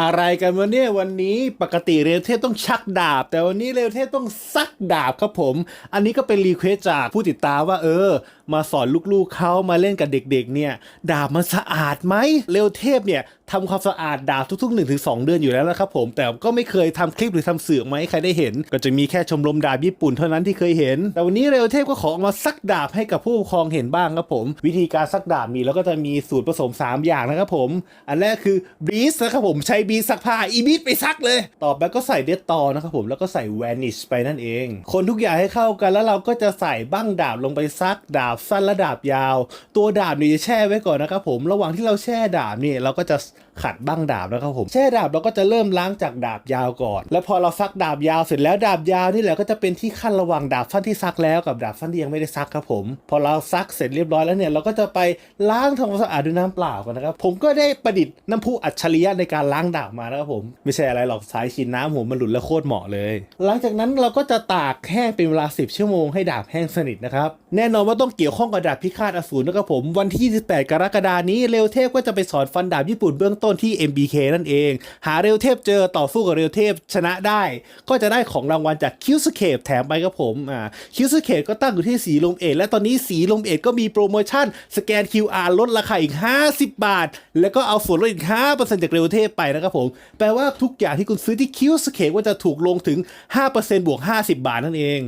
อะไรกันวะเนี่ยวันนี้ปกติเรวเทพต้องชักดาบ แต่วันนี้เรวเทพต้องซักดาบครับผม อันนี้ก็เป็นรีเควสจากผู้ติดตามว่าเออ มาสอนลูกๆเขามาเล่นกับเด็กๆ เนี่ย ดาบมันสะอาดไหมเรวเทพเนี่ย ทำความสะอาดดาบทุกๆ1-2เดือนอยู่แล้วนะครับผม แต่ก็ไม่เคยทำคลิปหรือทำสื่อมาให้ใครได้เห็น ก็จะมีแค่ชมรมดาบญี่ปุ่นเท่านั้นที่เคยเห็น แต่วันนี้เรวเทพก็ขอมาซักดาบให้กับผู้ปกครองเห็นบ้างครับผม วิธีการซักดาบมีแล้วก็จะมีสูตรผสม 3 อย่างนะครับผม อันแรกคือบรีสนะครับผมใช้บรีสซักผ้าอีบีสไปซักเลย ต่อไปก็ใส่เดตตอนะครับผมแล้วก็ใส่แวนิชไปนั่นเอง คนทุกอย่างให้เข้ากันแล้วเราก็จะใส่บ้างดาบลงไปซักดาบสั้นและดาบยาว ตัวดาบนี่จะแช่ไว้ก่อนนะครับผมระหว่างที่เราแช่ดาบเนี่ยเราก็จะขัดบ้างดาบนะครับผมแช่ดาบเราก็จะเริ่มล้างจากดาบยาวก่อน แล้วพอเราซักดาบยาวเสร็จแล้วดาบยาวนี่แหละก็จะเป็นที่ขั้นระหว่างดาบสั้นที่ซักแล้วกับดาบสั้นที่ยังไม่ได้ซักครับผม พอเราซักเสร็จเรียบร้อยแล้วเนี่ยเราก็จะไปล้างทำความสะอาดด้วยน้ำเปล่ากันนะครับผมก็ได้ประดิษฐ์น้ำพุอัจฉริยะในการล้างดาบมานะครับผมไม่ใช่อะไรหรอกสายฉีดน้ำหัวมันหลุดแล้วโคตรเหมาะเลย หลังจากนั้นเราก็จะตากแห้งเป็นเวลา 10 ชั่วโมงให้ดาบแห้งสนิทนะครับแน่นอนว่าต้องเกี่ยวข้องกับดาบพิฆาตอสูรนะครับผมวันที่ 28 กรกฎานี้เร็วเทพก็จะไปสอนฟันดาบญี่ปุ่นเบื้องต้นที่ MBK นั่นเอง หาเร็วเทพเจอต่อสู้กับเร็วเทพชนะได้ ก็จะได้ของรางวัลจากคิวสเคปแถมไปครับผมอ่าคิวสเคปก็ตั้งอยู่ที่สีลมเอ็ดและตอนนี้สีลมเอ็ดก็มีโปรโมชั่น สแกน QR ลดราคาอีก 50 บาท แล้วก็เอาส่วนลดอีก 5%จากเร็วเทพไปนะครับผม แปลว่าทุกอย่างที่คุณซื้อที่คิวสเคปก็จะถูกลงถึง 5%บวก 50 บาทนั่นเอง